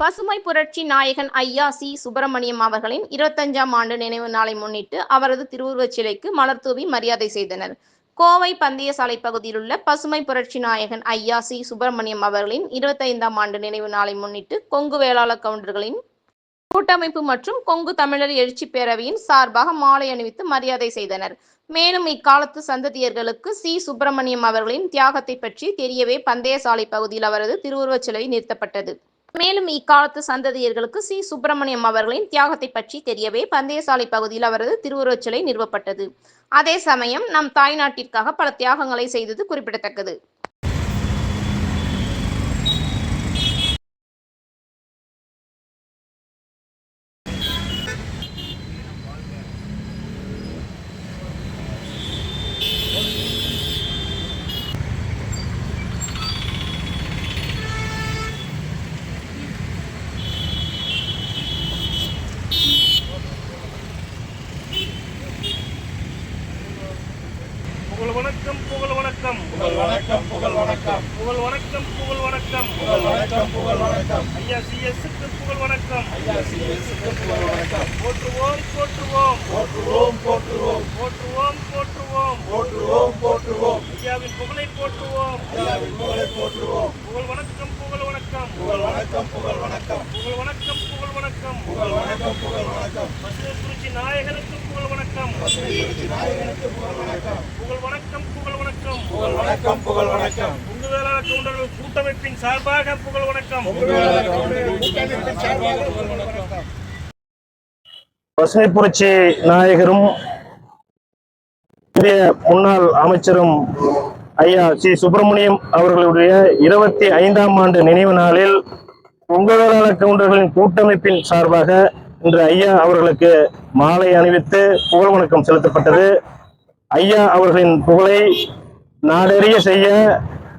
பசுமை புரட்சி நாயகன் ஐயா சி. சுப்பிரமணியம் அவர்களின் இருபத்தஞ்சாம் ஆண்டு நினைவு நாளை முன்னிட்டு அவரது திருவுருவச் சிலைக்கு மலர் தூவி மரியாதை செய்தனர். கோவை பந்தயசாலை பகுதியில் உள்ள பசுமை புரட்சி நாயகன் ஐயா சி. சுப்பிரமணியம் அவர்களின் இருபத்தைந்தாம் ஆண்டு நினைவு நாளை முன்னிட்டு கொங்கு வேளாளர் கவுண்டர்களின் கூட்டமைப்பு மற்றும் கொங்கு தமிழர் எழுச்சி பேரவையின் சார்பாக மாலை அணிவித்து மரியாதை செய்தனர். மேலும் இக்காலத்து சந்ததியர்களுக்கு சி. சுப்பிரமணியம் அவர்களின் தியாகத்தை பற்றி தெரியவே பந்தயசாலை பகுதியில் அவரது திருவுருவச் சிலை நிறுத்தப்பட்டது. மேலும் இக்காலத்து சந்ததியர்களுக்கு சி. சுப்பிரமணியம் அவர்களின் தியாகத்தை பற்றி தெரியவே பந்தயசாலை பகுதியில் அவரது திருவுருவச் சிலை நிறுவப்பட்டது. அதே சமயம் நம் தாய்நாட்டிற்காக பல தியாகங்களை செய்தது குறிப்பிடத்தக்கது புகழ் வணக்கம் புகழ் வணக்கம் புகழ் வணக்கம் புகழ் வணக்கம் புகழ் வணக்கம் புகழ் வணக்கம் புகழ் வணக்கம் புகழ் வணக்கம் ஐயா சிஎஸ்க்கு புகழ் வணக்கம் ஐயா சிஎஸ்க்கு புகழ் வணக்கம் போற்றுவோம் போற்றுவோம் போற்றுவோம் போற்றுவோம் போற்றுவோம் போற்றுவோம் போற்றுவோம் போற்றுவோம் ஐயாவின் புகழை போற்றுவோம் ஐயாவின் புகழை போற்றுவோம் புகழ் வணக்கம் புகழ் வணக்கம் புகழ் வணக்கம் புகழ் வணக்கம் புகழ் வணக்கம் புகழ் வணக்கம் புகழ் வணக்கம் புகழ் வணக்கம் பசுமை குறிச்சி நாயகனுக்கு புகழ் வணக்கம் திருச்சி நாயகனுக்கு புகழ் வணக்கம் புகழ் வணக்கம் புகழ் புகழ் வணக்கம் புகழ் வணக்கம். உங்கு வேளாண் கவுண்டர்கள் கூட்டமைப்பின் சார்பாக புகழ் வணக்கம். உங்களால் கவுண்டர்கள் கூட்டமைப்பின் சார்பாக புகழ் வணக்கம். பசுமை புரட்சி நாயகரும் இந்திய முன்னாள் அமைச்சரும் ஐயா சி. சுப்பிரமணியம் அவர்களுடைய இருபத்தி ஐந்தாம் ஆண்டு நினைவு நாளில் உங்களாள கவுண்டர்களின் கூட்டமைப்பின் சார்பாக இன்று ஐயா அவர்களுக்கு மாலை அணிவித்து புகழ் வணக்கம் செலுத்தப்பட்டது. ஐயா அவர்களின் புகழை நாடறிய செய்ய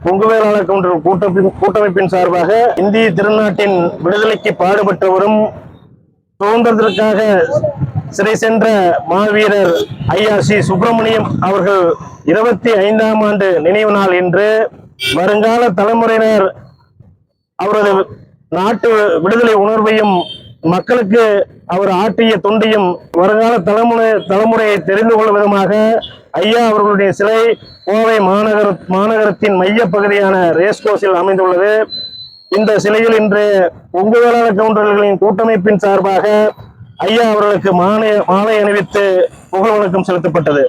பொங்குவேளாளர் கவுண்டர் கூட்டமைப்பின் கூட்டமைப்பின் சார்பாக இந்திய திருநாட்டின் விடுதலைக்கு பாடுபட்டவரும் சுதந்திரத்திற்காக சிறை சென்ற மாவீரர் ஐயா சி சுப்பிரமணியம் அவர்கள் இருபத்தி ஐந்தாம் ஆண்டு நினைவு நாள் இன்று வருங்கால தலைமுறையினர் அவரது நாட்டு விடுதலை உணர்வையும் மக்களுக்கு அவர் ஆற்றிய தொண்டையும் வருங்கால தலைமுறை தலைமுறையை தெரிந்து கொள்ளும் விதமாக ஐயா அவர்களுடைய சிலை கோவை மாநகர மாநகரத்தின் மைய பகுதியான ரேஸ்கோஸில் அமைந்துள்ளது. இந்த சிலையில் இன்று உங்குவேளாளர் கவுண்டர்களின் கூட்டமைப்பின் சார்பாக ஐயா அவர்களுக்கு மாலை மாலை அணிவித்து புகழ் வணக்கம் செலுத்தப்பட்டது.